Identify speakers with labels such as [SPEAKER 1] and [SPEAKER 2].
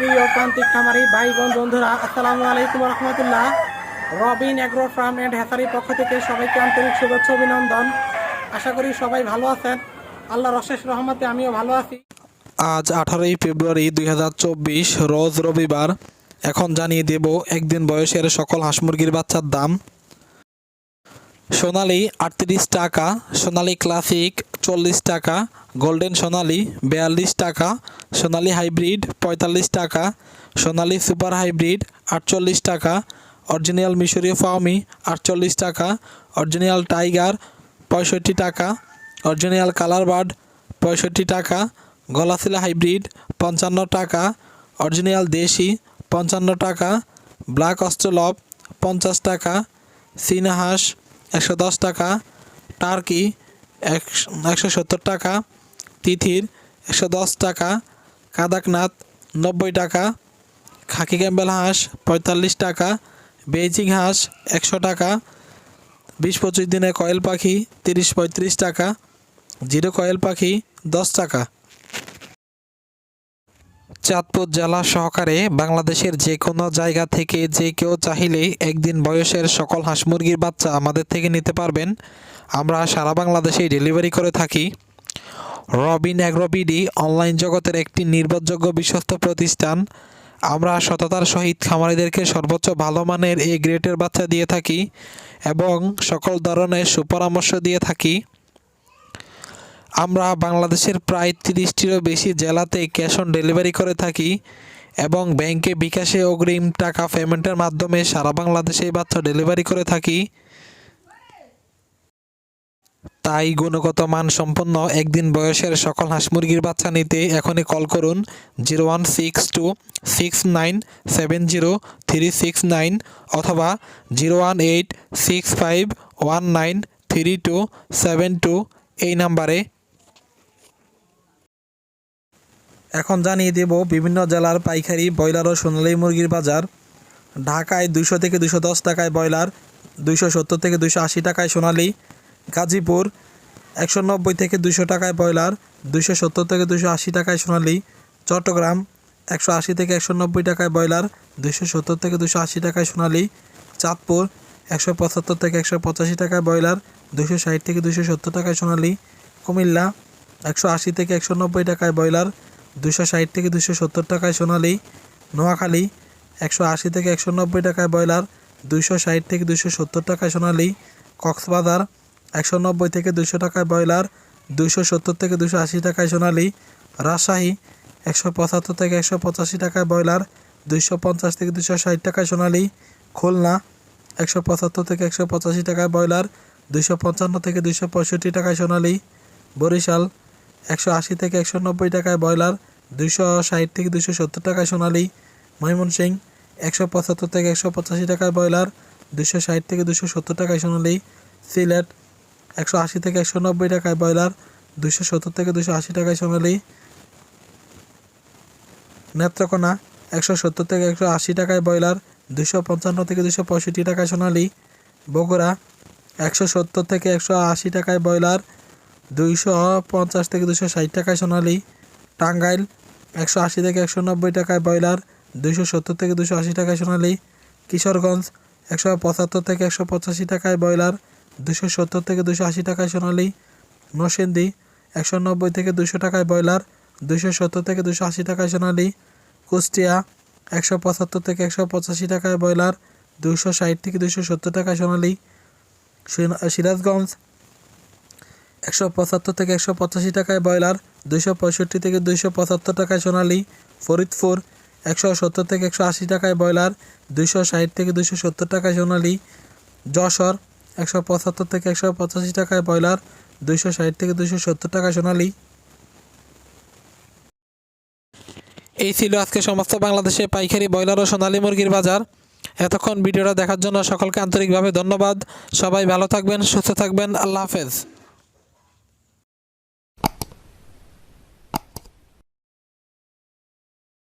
[SPEAKER 1] প্রিয় প্রান্তিক খামারি ভাই বোন বন্ধুরা, আসসালামু আলাইকুম রহমতুল্লাহ। রবিন অ্যাগ্রো ফার্ম অ্যান্ড হ্যাসারির পক্ষ থেকে সবাইকে আন্তরিক শুভেচ্ছা অভিনন্দন। আশা করি সবাই ভালো আছেন। আল্লাহ অশেষ রহমতে আমিও ভালো আছি।
[SPEAKER 2] আজ আঠারোই ফেব্রুয়ারি দুই হাজার চব্বিশ, রোজ রবিবার। এখন জানিয়ে দেব, একদিন বয়সের সকল হাঁস মুরগির বাচ্চার দাম। সোনালি আটত্রিশ টাকা, সোনালি ক্লাসিক চল্লিশ টাকা, গোল্ডেন সোনালি বিয়াল্লিশ টাকা, সোনালি হাইব্রিড পঁয়তাল্লিশ টাকা, সোনালি সুপার হাইব্রিড আটচল্লিশ টাকা, অরিজিনাল মিশরীয় ফাউমি আটচল্লিশ টাকা, অরিজিনাল টাইগার পঁয়ষট্টি টাকা, অরিজিনাল কালার বার্ড পঁয়ষট্টি টাকা, গলাশিলা হাইব্রিড পঞ্চান্ন টাকা, অরিজিনাল দেশি পঞ্চান্ন টাকা, ব্ল্যাক অস্ট্রলভ পঞ্চাশ টাকা চীনা হাঁস একশো দশ টাকা, টার্কি একশো সত্তর টাকা, তিথির একশো দশ টাকা, কাদাকনাথ নব্বই টাকা, খাকি ক্যাম্বেল হাঁস পঁয়তাল্লিশ টাকা, বেইজিং হাঁস একশো টাকা, বিশ পঁচিশ দিনে কয়েল পাখি তিরিশ পঁয়ত্রিশ টাকা, জিরো কয়েল পাখি দশ টাকা। চাঁদপুর জেলা সহকারে বাংলাদেশের যে কোনো জায়গা থেকে যে কেউ চাইলেই একদিন বয়সের সকল হাঁস মুরগির বাচ্চা আমাদের থেকে নিতে পারবেন। আমরা সারা বাংলাদেশেই ডেলিভারি করে থাকি। রবিন অ্যাগ্রোবিডি অনলাইন জগতের একটি নির্ভরযোগ্য বিশ্বস্ত প্রতিষ্ঠান। আমরা সততার সহিত খামারিদেরকে সর্বোচ্চ ভালো মানের এই গ্রেটের বাচ্চা দিয়ে থাকি এবং সকল ধরনের সুপরামর্শ দিয়ে থাকি। আমরা বাংলাদেশের প্রায় তিরিশটিরও বেশি জেলাতে ক্যাশ অন ডেলিভারি করে থাকি এবং ব্যাংকে বিকাশে অগ্রিম টাকা পেমেন্টের মাধ্যমে সারা বাংলাদেশে বাচ্চা ডেলিভারি করে থাকি। তাই গুণগত মান সম্পন্ন একদিন বয়সের সকল হাঁস মুরগির বাচ্চা নিতে এখনই কল করুন zero one six two six nine seven zero three six nine অথবা zero one eight six five one nine three two seven two এই নাম্বারে এখন জানিয়ে দেব বিভিন্ন জেলার পাইকারি ব্রয়লার ও সোনালী মুরগির বাজার। ঢাকায় দুশো থেকে দুশো দশ টাকায় ব্রয়লার, দুইশো সত্তর থেকে দুশো আশি টাকায় সোনালী। গাজীপুর, একশো নব্বই থেকে দুশো টাকায় ব্রয়লার দুশো সত্তর থেকে দুশো আশি টাকায় সোনালী। চট্টগ্রাম, একশো আশি থেকে একশো নব্বই টাকায় ব্রয়লার দুশো সত্তর থেকে দুশো আশি টাকায় সোনালী। চাঁদপুর, একশো পঁচাত্তর থেকে একশো পঁচাশি টাকায় ব্রয়লার দুশো ষাট থেকে দুশো সত্তর টাকায় সোনালী। কুমিল্লা, একশো আশি থেকে একশো নব্বই টাকায় ব্রয়লার দুশো ষাট থেকে দুশো সত্তর টাকায় সোনালী, নোয়াখালী, একশো আশি থেকে একশো নব্বই টাকায় ব্রয়লার দুশো ষাট থেকে দুশো সত্তর টাকায় সোনালী, কক্সবাজার, একশো নব্বই থেকে দুশো টাকায় ব্রয়লার দুশো সত্তর থেকে দুশো আশি টাকায় সোনালি, রাজশাহী, একশো পঁচাত্তর থেকে একশো পঁচাশি টাকায় ব্রয়লার, দুইশো পঞ্চাশ থেকে দুশো ষাট টাকায় সোনালি, খুলনা, একশো পঁচাত্তর থেকে একশো পঁচাশি টাকায় ব্রয়লার দুশো পঞ্চান্ন থেকে দুশো পঁয়ষট্টি টাকায় সোনালি, বরিশাল একশো আশি থেকে একশো নব্বই টাকায় ব্রয়লার, দুইশো ষাট থেকে দুইশো সত্তর টাকায় সোনালী ময়মনসিং একশো পঁচাত্তর থেকে একশো পঁচাশি টাকায় ব্রয়লার দুশো ষাট থেকে দুশো সত্তর টাকায় সোনালী, সিলেট, একশো আশি থেকে একশো নব্বই টাকায় ব্রয়লার দুশো সত্তর থেকে দুশো আশি টাকায় সোনালী, নেত্রকোনা, একশো সত্তর থেকে একশো আশি টাকায় ব্রয়লার দুশো পঞ্চান্ন থেকে দুশো পঁয়ষট্টি টাকায় সোনালী, বগুড়া, একশো সত্তর থেকে একশো আশি টাকায় ব্রয়লার দুইশো পঞ্চাশ থেকে দুশো ষাট টাকায় সোনালী টাঙ্গাইল, একশো আশি থেকে একশো নব্বই টাকায় ব্রয়লার, দুইশো সত্তর থেকে দুশো আশি টাকায় সোনালী কিশোরগঞ্জ, একশো পঁচাত্তর থেকে একশো পঁচাশি টাকায় ব্রয়লার দুশো সত্তর থেকে দুশো আশি টাকায় সোনালী নরসিংদী, একশো নব্বই থেকে দুশো টাকায় ব্রয়লার দুশো সত্তর থেকে দুশো আশি টাকায় সোনালী কুষ্টিয়া, একশো পঁচাত্তর থেকে একশো পঁচাশি টাকায় ব্রয়লার দুশো ষাট থেকে দুশো সত্তর টাকায় সোনালী সিনা- সিরাজগঞ্জ একশো পঁচাত্তর থেকে একশো পঁচাশি টাকায় ব্রয়লার, দুইশো পঁয়ষট্টি থেকে দুইশো পঁচাত্তর টাকায় সোনালী, ফরিদপুর একশো সত্তর থেকে একশো আশি টাকায় ব্রয়লার, দুইশো ষাট থেকে দুইশো সত্তর টাকায় সোনালী, যশোর একশো পঁচাত্তর থেকে একশো পঁচাশি টাকায় ব্রয়লার, দুইশো ষাট থেকে দুইশো সত্তর টাকায় সোনালী। এই ছিল আজকে সমস্ত বাংলাদেশে পাইকারি ব্রয়লার ও সোনালী মুরগির বাজার। এতক্ষণ ভিডিওটা দেখার জন্য সকলকে আন্তরিকভাবে ধন্যবাদ। সবাই ভালো থাকবেন, সুস্থ থাকবেন। আল্লাহ হাফেজ।